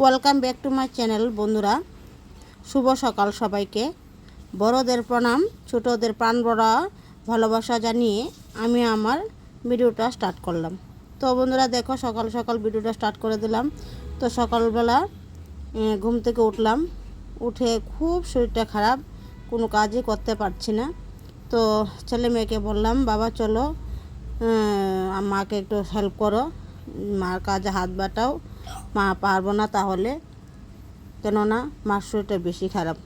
Welcome back to my channel, বন্ধুরা। শুভ সকাল সবাইকে। বড়দের প্রণাম, ছোটদের প্রাণ বড়া ভালোবাসা জানিয়ে আমি আমার ভিডিওটা স্টার্ট করলাম। তো বন্ধুরা, দেখো সকাল সকাল ভিডিওটা স্টার্ট করে দিলাম। তো সকালবেলা ঘুম থেকে উঠলাম। উঠে খুব শরীরটা খারাপ, কোনো কাজই করতে পারছি না। তো ছেলে মেয়েকে বললাম, বাবা, চলো মাকে একটু হেল্প করো। মার কাজে হাত বাটাও। মা পারব না তাহলে। কেননা, মার শরীরটা বেশি খারাপ।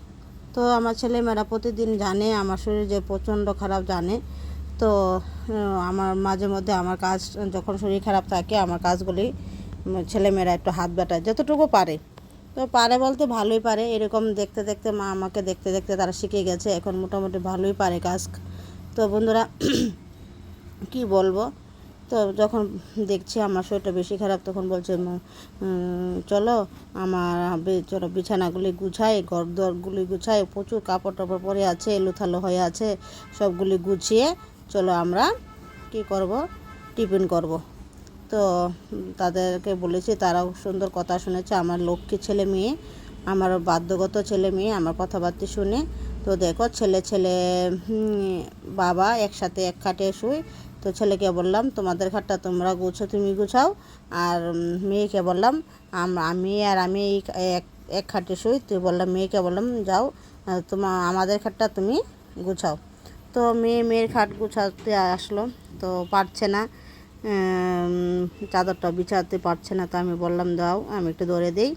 তো আমার ছেলেমেয়েরা প্রতিদিন জানে, আমার শরীর যে প্রচণ্ড খারাপ জানে। তো আমার মাঝে মধ্যে আমার কাজ, যখন শরীর খারাপ থাকে, আমার কাজগুলি ছেলেমেয়েরা একটু হাত বাটায়, যতটুকু পারে। তো পারে বলতে ভালোই পারে, এরকম দেখতে দেখতে মা আমাকে দেখতে দেখতে তারা শিখে গেছে, এখন মোটামুটি ভালোই পারে কাজ। তো বন্ধুরা, কি বলব? তো যখন দেখছি আমার শরীরটা বেশি খারাপ, তখন বলছে চলো আমার চলো বিছানাগুলি গুছাই ঘর দরগুলি গুছাই, প্রচুর কাপড় টাপড় পরে আছে, এলোথালো হয়ে আছে, সবগুলি গুছিয়ে চলো আমরা কি করব? টিফিন করব। তো তাদেরকে বলেছি, তারাও সুন্দর কথা শুনেছে, আমার লক্ষ্মী ছেলে মেয়ে, আমার বাধ্যগত ছেলে মেয়ে, আমার কথাবার্তা শুনে, তো দেখো, ছেলে ছেলে বাবা একসাথে এক খাটে শুই তো ছেলেকে বললাম, তোমাদের খাটটা তোমরা গুছো, তুমি গুছাও। আর মেয়েকে বললাম আমি আর আমি এক এক খাটে শুই। তুই বললাম, মেয়েকে বললাম, যাও তোমার আমাদের খাটটা তুমি গুছাও। তো মেয়ে, মেয়ের খাট গুছাতে আসলো। তো পারছে না চাদরটা বিছাতে পারছে না। তো আমি বললাম, দাও, আমি একটু ধরে দিই।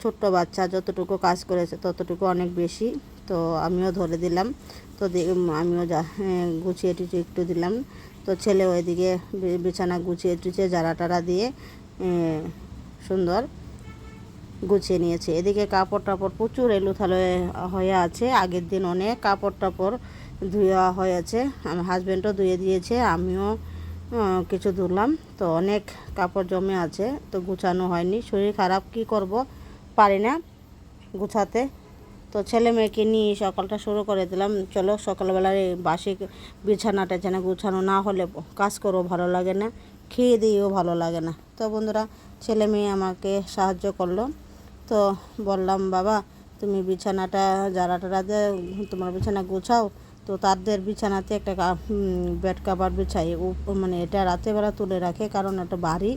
ছোট্ট বাচ্চা, যতটুকু কাজ করেছে, ততটুকু অনেক বেশি। তো আমিও ধরে দিলাম। তো আমিও যা গুছিয়ে টুছিয়ে একটু দিলাম। তো ছেলে ওইদিকে বিছানা গুছিয়ে টুছিয়ে জারা টারা দিয়ে সুন্দর গুছিয়ে নিয়েছে। এদিকে কাপড় টাপড় প্রচুর এলোথালো হয়ে আছে। আগের দিন অনেক কাপড় টাপড় ধুয়া হয়েছে। আমার হাজব্যান্ডও ধুয়ে দিয়েছে, আমিও কিছু ধুলাম। তো অনেক কাপড় জমে আছে, তো গুছানো হয়নি। শরীর খারাপ, কি করব? পারি না গুছাতে। তো ছেলে মেয়েকে নিয়ে সকালটা শুরু করে দিলাম। চলো সকালবেলার এই বাসি বিছানাটা যেন গুছানো না হলে কাজ করব ভালো লাগে না। খেয়ে দিয়েও ভালো লাগে না। তো বন্ধুরা, ছেলে মেয়ে আমাকে সাহায্য করল। তো বললাম, বাবা, তুমি বিছানাটা যারা টারা তোমার বিছানা গুছাও। তো তাদের বিছানাতে একটা বেড কাভার বিছাই। মানে এটা রাতেরবেলা তুলে রাখে কারণ এটা বাড়ি।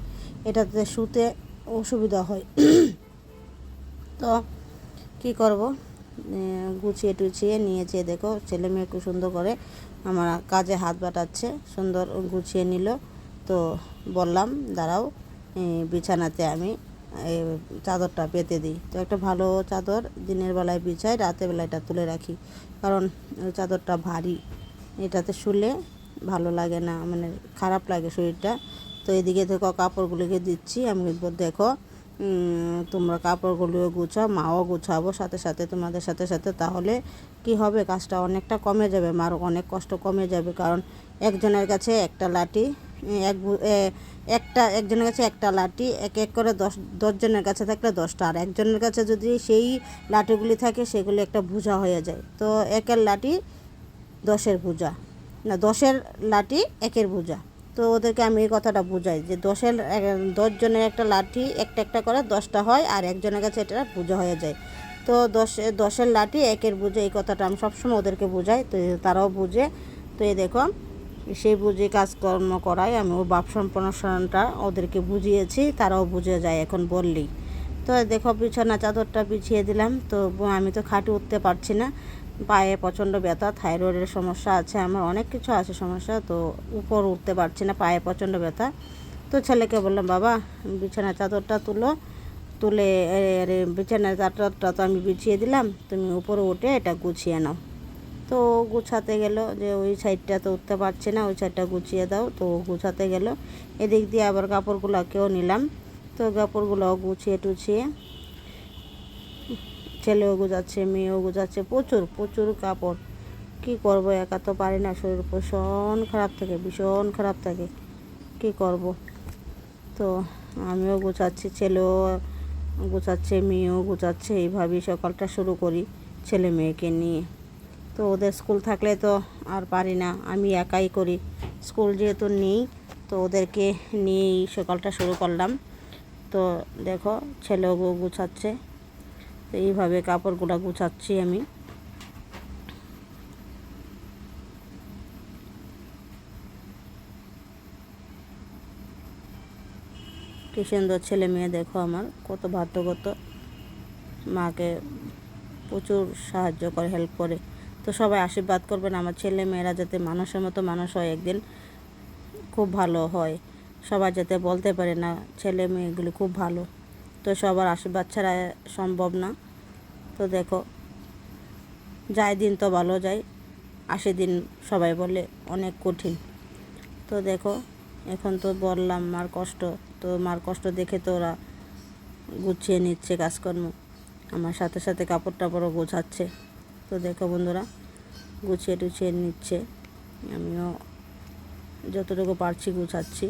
এটাতে শুতে অসুবিধা হয়। তো কি করব? গুছিয়ে টুছিয়ে নিয়েছে, দেখো, ছেলে মেয়ে খুব সুন্দর করে আমার কাজে হাত বাটাচ্ছে, সুন্দর গুছিয়ে নিল। তো বললাম, দাঁড়াও বিছানাতে আমি চাদরটা পেতে দিই। তো একটা ভালো চাদর দিনের বেলায় বিছাই, রাতের বেলায় এটা তুলে রাখি। কারণ চাদরটা ভারী, এটাতে শুলে ভালো লাগে না মানে খারাপ লাগে শরীরটা। তো এদিকে দেখো, কাপড়গুলিকে দিচ্ছি, আমি দেখো তোমরা কাপড়গুলিও গুছাও, মাও গুছাবো, সাথে সাথে তোমাদের সাথে সাথে তাহলে কি হবে? কাজটা অনেকটা কমে যাবে, মার অনেক কষ্ট কমে যাবে, কারণ একজনের কাছে একটা লাঠি, এক একটা, একজনের কাছে একটা লাঠি, এক এক করে দশ, দশজনের কাছে থাকলে দশটা, আর একজনের কাছে যদি সেই লাঠিগুলি থাকে, সেগুলি একটা ভুজা হয়ে যায়। তো একের লাঠি দশের ভুজা, না, দশের লাঠি একের ভুজা। তো ওদেরকে আমি এই কথাটা বুঝাই যে দশের দশজনের একটা লাঠি, একটা একটা করে দশটা হয় আর একজনের কাছে এটা ভুজা হয়ে যায়। তো দশ, দশের লাঠি, একের বুঝে এই কথাটা আমি সবসময় ওদেরকে বুঝাই, তো তারাও বুঝে। তো এই দেখো, সেই বুঝে কাজকর্ম করাই আমি ও বাপ সম্পন্নটা ওদেরকে বুঝিয়েছি, তারাও বুঝে যায় এখন বললেই। তো দেখো, বিছানা চাদরটা বিছিয়ে দিলাম, তো আমি তো খাটে উঠতে পারছি না। পায়ে প্রচণ্ড ব্যথা, থাইরয়েডের সমস্যা আছে, আমার অনেক কিছু আছে সমস্যা, তো উপর উঠতে পারছি না, পায়ে প্রচণ্ড ব্যথা। তো ছেলেকে বললাম, বাবা বিছানা চাদরটা তুলো। তুলে এ- বিছানার চাদরটা তো আমি বিছিয়ে দিলাম, তুমি উপরে উঠে এটা গুছিয়ে নাও। তো গুছাতে গেল যে ওই সাইডটা তো উঠতে পারছে না, ওই সাইডটা গুছিয়ে দাও। তো গুছাতে গেল, এদিক দিয়ে আবার কাপড়গুলোকেও নিলাম। তো কাপড়গুলো গুছিয়ে টুছিয়ে ছেলেও গুজাচ্ছে, মেয়েও গুজাচ্ছে, প্রচুর প্রচুর কাপড়। কি করব, একা তো পারি না, শরীর ভীষণ খারাপ থাকে, ভীষণ খারাপ থাকে। কি করব? তো আমিও গুছাচ্ছি, ছেলেও গুছাচ্ছে, মেয়েও গুছাচ্ছে, এইভাবেই সকালটা শুরু করি ছেলে মেয়েকে নিয়ে। তো ওদের স্কুল থাকলে তো আর পারি না, আমি একাই করি। স্কুল যেহেতু নেই, তো ওদেরকে নিয়েই সকালটা শুরু করলাম। তো দেখো, ছেলেও গুছাচ্ছে তো এইভাবে কাপড়গুলো গুছাচ্ছি আমি। কি সুন্দর ছেলে মেয়ে দেখো আমার, কত ভাগ্যগত। মাকে প্রচুর সাহায্য করে হেল্প করে। তো সবাই আশীর্বাদ করবেন, আমার ছেলে মেয়েরা যাতে মানুষের মতো মানুষ হয়, একদিন খুব ভালো হয়। সবাই যাতে বলতে পারে না, ছেলে মেয়েগুলি খুব ভালো। তো সবার আশীর্বাদ ছাড়া সম্ভব না। তো দেখো যায় দিন তো ভালো যায় আসে দিন সবাই বলে অনেক কঠিন। তো দেখো, এখন তো বললাম মার কষ্ট, তো মার কষ্ট দেখে তো ওরা গুছিয়ে নিচ্ছে কাজকর্ম। আমার সাথে সাথে কাপড় টাপড়ও গোছাচ্ছে। তো দেখো বন্ধুরা, গুছিয়ে টুছিয়ে নিচ্ছে। আমিও যতটুকু পারছি গুছাচ্ছি।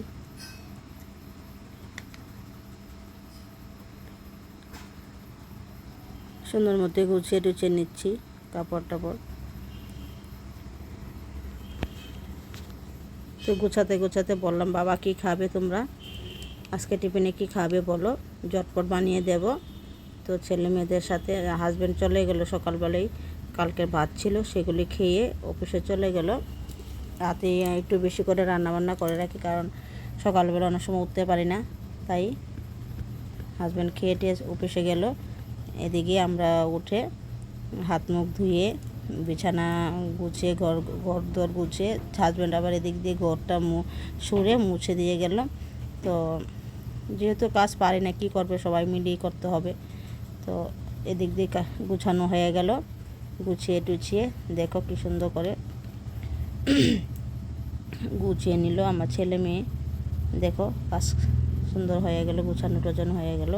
সুন্দর মতো গুছিয়ে টুছিয়ে নিচ্ছি, কাপড় টাপড়। তো গুছাতে গুছাতে বললাম, বাবা, কি খাবে তোমরা? আজকে টিফিনে কি খাবে বলো? জটপট বানিয়ে দেব। তো ছেলে মেয়েদের সাথে হাজব্যান্ড চলে গেলো সকালবেলায়। কালকের ভাত ছিল, সেগুলি খেয়ে অফিসে চলে গেল। রাতে একটু বেশি করে রান্না বান্না করে রাখি, কারণ সকালবেলা অনেক সময় উঠতে পারি না। তাই হাজব্যান্ড খেয়ে টেয়ে অফিসে গেল। এদিকে আমরা উঠে হাত মুখ ধুয়ে বিছানা গুছিয়ে ঘর ঘর দর গুছিয়ে হাজব্যান্ড আবার এদিক দিয়ে ঘরটা সুরে মুছে দিয়ে গেল তো যেহেতু কাজ পারি না, কী করবে সবাই মিলিয়ে করতে হবে। তো এদিক দিয়ে গুছানো হয়ে গেল। গুছিয়ে টুছিয়ে দেখো কি সুন্দর করে গুছিয়ে নিল আমার ছেলে মেয়ে। দেখো কাজ সুন্দর হয়ে গেল গুছানো টোছানো হয়ে গেল।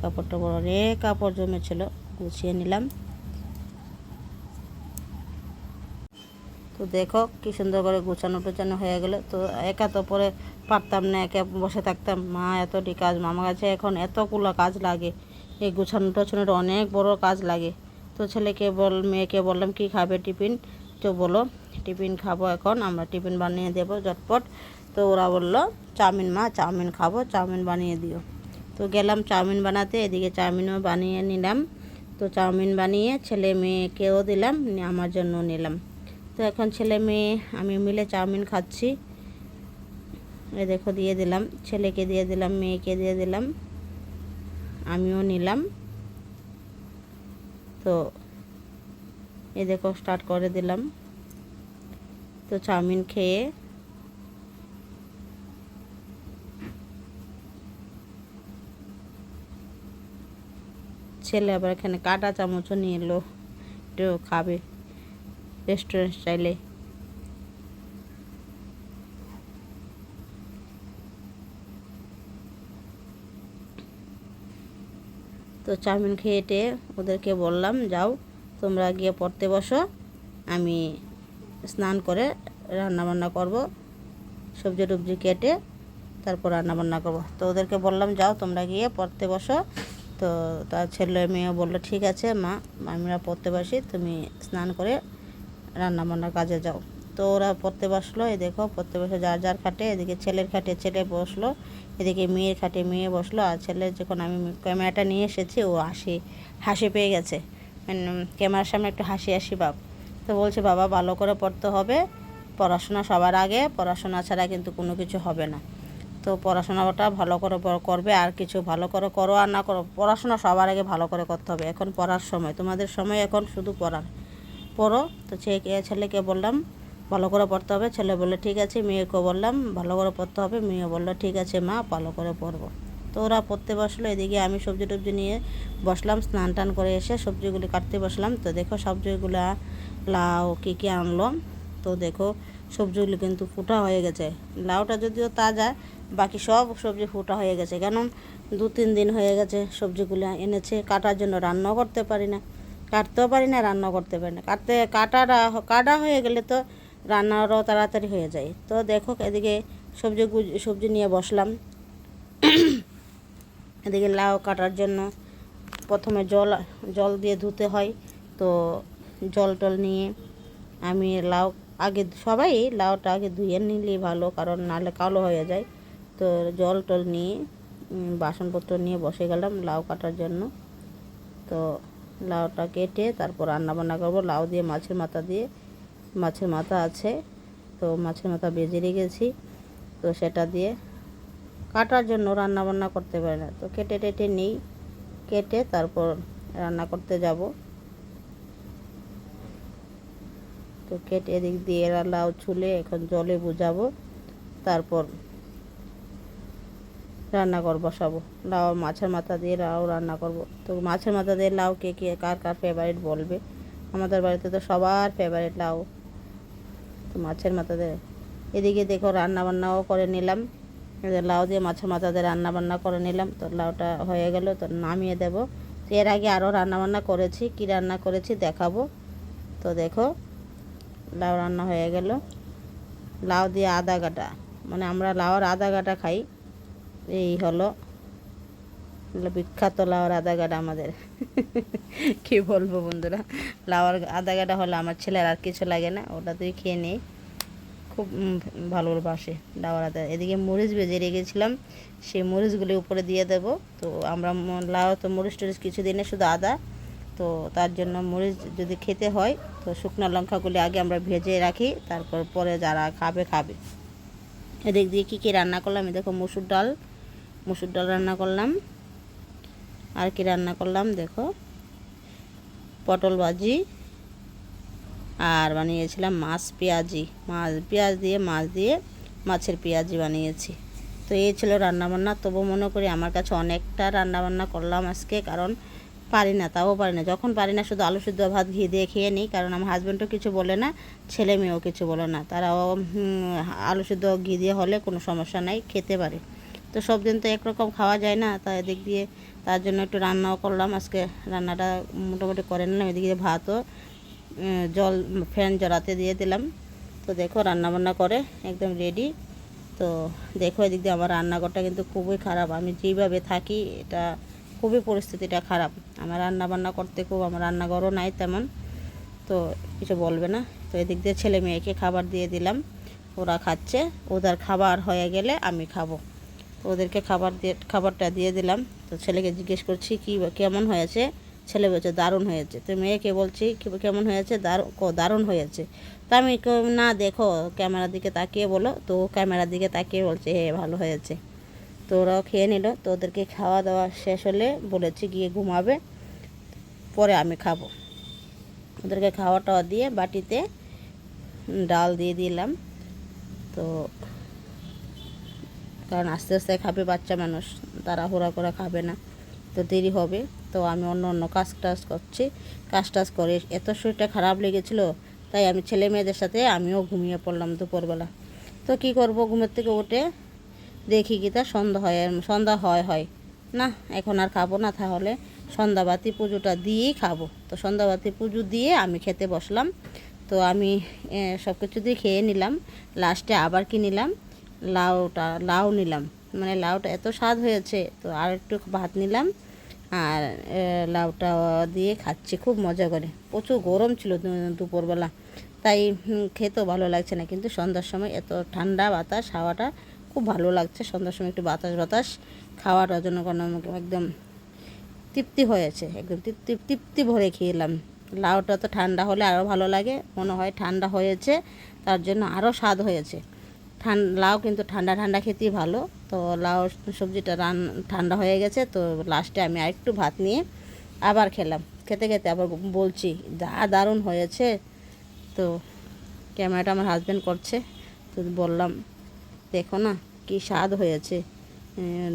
কাপড় টাপড় অনেক কাপড় জমেছিল, গুছিয়ে নিলাম। তো দেখো কি সুন্দর করে গুছানো টোছানো হয়ে গেল। তো একা তো পরে পারতাম না, একা বসে থাকতাম। মা এতটি কাজ মামা কাছে এখন এতগুলো কাজ লাগে। এই গুছানো টোছানোর অনেক বড় কাজ লাগে। তো ছেলেকে বল, মেয়েকে বললাম, কি খাবে টিফিন? তো বলো, টিফিন খাব এখন, আমরা টিফিন বানিয়ে দেবো ঝটপট। তো ওরা বলল, চাউমিন মা, চাউমিন খাব, চাউমিন বানিয়ে দিও। তো গেলাম চাউমিন বানাতে, এদিকে চাউমিনও বানিয়ে নিলাম। তো চাউমিন বানিয়ে ছেলে মেয়েকেও দিলাম আমার জন্য নিলাম। তো এখন ছেলে মেয়ে, আমি মিলে চাউমিন খাচ্ছি। এ দেখো, দিয়ে দিলাম। ছেলেকে দিয়ে দিলাম, মেয়েকে দিয়ে দিলাম। আমিও নিলাম। তো এ দেখো স্টার্ট করে দিলাম। তো চাউমিন খেয়ে ছেলে আবার এখানে কাটা চামচও নিয়ে এলো। একটু খাবে রেস্টুরেন্ট স্টাইলে তো চাউমিন খেয়েটে ওদেরকে বললাম, যাও, তোমরা গিয়ে পড়তে বসো, আমি স্নান করে রান্না বান্না করব। সবজি টবজি কেটে তারপর রান্না বান্না করব। তো ওদেরকে বললাম, যাও, তোমরা গিয়ে পড়তে বসো তো তার ছেলে মেয়ে বলল, ঠিক আছে মা আমরা পড়তে বসি, তুমি স্নান করে রান্না বান্নার কাজে যাও। তো ওরা পড়তে বসল, এই দেখো, পড়তে বসে যার যার খাটে, এদিকে ছেলের খাটে ছেলে বসল, এদিকে মেয়ের খাটে মেয়ে বসল, আর ছেলে যখন আমি ক্যামেরাটা নিয়ে এসেছি, ও হাসি হাসি পেয়ে গেছে। ক্যামেরার সামনে একটু হাসি হাসি ভাব। তো বলছে, বাবা, ভালো করে পড়তে হবে, পড়াশোনা সবার আগে, পড়াশোনা ছাড়া কিন্তু কোনো কিছু হবে না। তো পড়াশোনাটা ভালো করে করবে, আর কিছু ভালো করে করো আর না করো, পড়াশোনা সবার আগে ভালো করে করতে হবে। এখন পড়ার সময়, তোমাদের সময় এখন শুধু পড়ার। পড়ো, তো ছেলেকে বললাম, ভালো করে পড়তে হবে। ছেলে বলল, ঠিক আছে। মেয়েকে বললাম, ভালো করে পড়তে হবে। মেয়ে বলল, ঠিক আছে মা, ভালো করে পড়ব। তো ওরা পড়তে বসল, এদিকে আমি সবজি টবজি নিয়ে বসলাম, স্নান টান করে এসে সবজিগুলি কাটতে বসলাম। তো দেখো সবজিগুলো লাউ কী কী আনলো। তো দেখো সবজিগুলো কিন্তু ফুটা হয়ে গেছে। লাউটা যদিও তাজা বাকি সব সবজি ফুটা হয়ে গেছে। কেন দু তিন দিন হয়ে গেছে সবজিগুলো এনেছে, কাটার জন্য রান্নাও করতে পারি না, কাটতেও পারি না রান্না করতে পারি না। কাটতে, কাটাটা কাটা হয়ে গেলে তো রান্নারও তাড়াতাড়ি হয়ে যায়। তো দেখো এদিকে সবজি সবজি নিয়ে বসলাম। এদিকে লাউ কাটার জন্য প্রথমে জল জল দিয়ে ধুতে হয়। তো জল টল নিয়ে আমি লাউ আগে সবাই লাউটা আগে ধুয়ে নিলেই ভালো, কারণ নাহলে কালো হয়ে যায়। তো জল টল নিয়ে বাসনপত্র নিয়ে বসে গেলাম লাউ কাটার জন্য। তো লাউটা কেটে তারপর রান্না বান্না করব। লাউ দিয়ে মাছের মাথা দিয়ে, মাছের মাথা আছে, তো মাছের মাথা বেজে রেখেছি। তো সেটা দিয়ে কাটার জন্য রান্না বান্না করতে পারি না। তো কেটে টেটে নিই, কেটে তারপর রান্না করতে যাব। তো কেটে এদিক দিয়ে এরা লাউ ছুলে এখন জলে বুঝাবো তারপর রান্না করব বসাবো লাউ, মাছের মাথা দিয়ে লাউ রান্না করব। তো মাছের মাথা দিয়ে লাউ কে কে, কার কার ফেভারিট বলবে? আমাদের বাড়িতে তো সবার ফেভারিট লাউ। তো মাছের মাথা দিয়ে। এদিকে দেখো রান্না বান্নাও করে নিলাম। লাউ দিয়ে মাছের মাথা দিয়ে রান্না বান্না করে নিলাম। তো লাউটা হয়ে গেল, তো নামিয়ে দেব। তো এর আগে আরও রান্না বান্না করেছি। কি রান্না করেছি দেখাবো। তো দেখো, লাউ রান্না হয়ে গেল। লাউ দিয়ে আদা কাটা। মানে আমরা লাউর আদা কাটা খাই। এই হলো বিখ্যাত লাউর আদা কাটা আমাদের। কি বলব বন্ধুরা? লাউর আদা কাটা হলো আমার ছেলের আর কিছু লাগে না, ওটা তুই খেয়ে নেই খুব ভালোবাসে লাউর আদা। এদিকে মরিচ ভেজে রেখেছিলাম, সেই মরিচগুলি উপরে দিয়ে দেব। তো আমরা লাউ তো মরিচ টরিচ কিছু দিনে শুধু আদা। তো তার জন্য মরিচ যদি খেতে হয়, তো শুকনো লঙ্কাগুলি আগে আমরা ভেজে রাখি, তারপর পরে যারা খাবে খাবে। এদিক দিয়ে কী কী রান্না করলাম? দেখো মুসুর ডাল মুসুর ডাল রান্না করলাম। আর কি রান্না করলাম দেখো। পটল ভাজি আর বানিয়েছিলাম মাছ পেঁয়াজি। মাছ, পেঁয়াজ দিয়ে, মাছ দিয়ে মাছের পেঁয়াজি বানিয়েছি। তো এই ছিল রান্নাবান্না। তবু মনে করি আমার কাছে অনেকটা রান্নাবান্না করলাম আজকে, কারণ পারি না, তাও পারি না। যখন পারি না, শুধু আলু সিদ্ধ ভাত ঘি দিয়ে খেয়ে নিই, কারণ আমার হাজব্যান্ডও কিছু বলে না ছেলে মেয়েও কিছু বলে না। তারাও আলু সিদ্ধ ঘি দিয়ে হলে কোনো সমস্যা নাই, খেতে পারে। তো সব দিন তো একরকম খাওয়া যায় না তাই এদিক দিয়ে তার জন্য একটু রান্নাও করলাম। আজকে রান্নাটা মোটামুটি করে নিলাম, এদিকে ভাতও জল, ফ্যান জড়াতে দিয়ে দিলাম। তো দেখো রান্না বান্না করে একদম রেডি তো দেখো এদিক দিয়ে আমার রান্নাঘরটা কিন্তু খুবই খারাপ। আমি যেইভাবে থাকি, এটা খুবই পরিস্থিতিটা খারাপ। আমার রান্না বান্না করতে খুব, আমার রান্নাঘরও নাই তেমন, তো কিছু বলবে না। তো এদিক দিয়ে ছেলে মেয়েকে খাবার দিয়ে দিলাম, ওরা খাচ্ছে। ওদের খাবার হয়ে গেলে আমি খাব। ওদেরকে খাবার দিয়ে, খাবারটা দিয়ে দিলাম। তো ছেলেকে জিজ্ঞেস করছি, কি, কেমন হয়েছে? ছেলে বলছে, দারুণ হয়েছে। তো মেয়েকে বলছি, "কি- কেমন হয়েছে? দারুণ দারুণ হয়েছে। তো আমি না, দেখো। ক্যামেরার দিকে তাকিয়ে বলো তো ক্যামেরার দিকে তাকিয়ে বলছে হ্যাঁ ভালো হয়েছে। তো ওরাও খেয়ে নিল। তো ওদেরকে খাওয়া দাওয়া শেষ হলে বলেছি, গিয়ে ঘুমাবে, পরে আমি খাব। ওদেরকে খাওয়া টাওয়া দিয়ে বাটিতে ডাল দিয়ে দিলাম। তো কারণ আস্তে আস্তে খাবে বাচ্চা মানুষ তারা হুড়া করে খাবে না। তো দেরি হবে, তো আমি অন্য অন্য কাজ টাজ করছি, কাজ টাজ করে এত শরীরটা খারাপ লেগেছিলো, তাই আমি ছেলে মেয়েদের সাথে আমিও ঘুমিয়ে পড়লাম দুপুরবেলা। তো কি করব, ঘুমের থেকে উঠে দেখি কি তা সন্ধ্যা হয় সন্ধ্যা হয় হয়। না, এখন আর খাব না, তাহলে সন্ধ্যাবাতি পুজোটা দিয়েই খাব। তো সন্ধ্যাবাতি পুজো দিয়ে আমি খেতে বসলাম, তো আমি সব কিছু দিয়ে খেয়ে নিলাম, লাস্টে আবার কি নিলাম লাউটা, লাউ নিলাম। মানে লাউটা এত স্বাদ হয়েছে, তো আর একটু ভাত নিলাম। আর লাউটা দিয়ে খাচ্ছি, খুব মজা করে। প্রচুর গরম ছিল দুপুরবেলা। তাই খেতেও ভালো লাগছে না। কিন্তু সন্ধ্যার সময় এত ঠান্ডা বাতাস, হাওয়াটা খুব ভালো লাগছে। সন্ধ্যার সময় একটু বাতাস বাতাস খাওয়াটার জন্য কোনো একদম তৃপ্তি হয়েছে, একদম তৃপ্তি তৃপ্তি ভরে খেলাম। লাউটা তো ঠান্ডা হলে আরও ভালো লাগে। মনে হয় ঠান্ডা হয়েছে, তার জন্য আরও স্বাদ হয়েছে। ঠান, লাউ কিন্তু ঠান্ডা ঠান্ডা খেতেই ভালো। তো লাউ সবজিটা রান, ঠান্ডা হয়ে গেছে, তো লাস্টে আমি আরেকটু ভাত নিয়ে আবার খেলাম। খেতে খেতে আবার বলছি, যা দারুণ হয়েছে। তো ক্যামেরাটা আমার হাজব্যান্ড করছে, তো বললাম, দেখো না, কি স্বাদ হয়েছে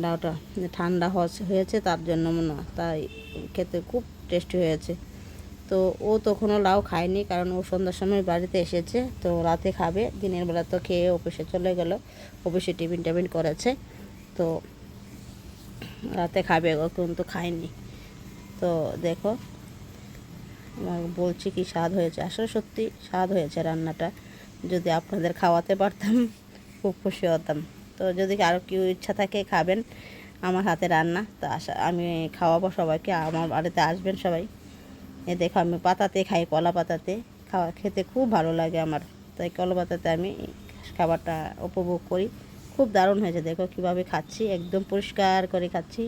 লাউটা। ঠান্ডা হয়েছে তার জন্য মনে হয়, তাই খেতে খুব টেস্টি হয়েছে। তো ও তখনও লাউ খায়নি কারণ ও সন্ধ্যার সময় বাড়িতে এসেছে। তো রাতে খাবে, দিনের বেলা তো খেয়ে অফিসে চলে গেল। অফিসে টিফিন টিফিন করেছে। তো রাতে খাবে, ও কিন্তু খায়নি। তো দেখো বলছি কি স্বাদ হয়েছে। আসলে সত্যি স্বাদ হয়েছে রান্নাটা। যদি আপনাদের খাওয়াতে পারতাম, খুব খুশি হতাম। তো যদি আরও কেউ ইচ্ছা থাকে খাবেন আমার হাতে রান্না। তো আশা, আমি খাওয়াবো সবাইকে। আমার বাড়িতে আসবেন সবাই। এ দেখো আমি পাতাতে খাই, কলা পাতাতে। খাওয়া খেতে খুব ভালো লাগে আমার। তাই কলা পাতাতে আমি খাবারটা উপভোগ করি। খুব দারুণ হয়েছে দেখো কীভাবে খাচ্ছি, একদম পরিষ্কার করে খাচ্ছি।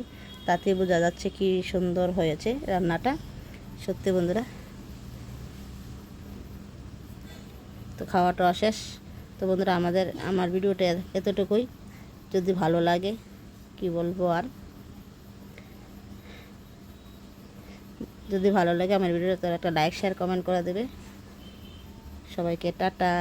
তাতে বোঝা যাচ্ছে কি সুন্দর হয়েছে রান্নাটা। সত্যি বন্ধুরা। তো খাওয়াটা শেষ। তো বন্ধুরা আমাদের, আমার ভিডিওটা এতটুকুই। যদি ভালো লাগে, কি বলব আর? যদি ভালো লাগে আমার ভিডিওটা একটা লাইক শেয়ার কমেন্ট করে দেবে। সবাইকে টাটা।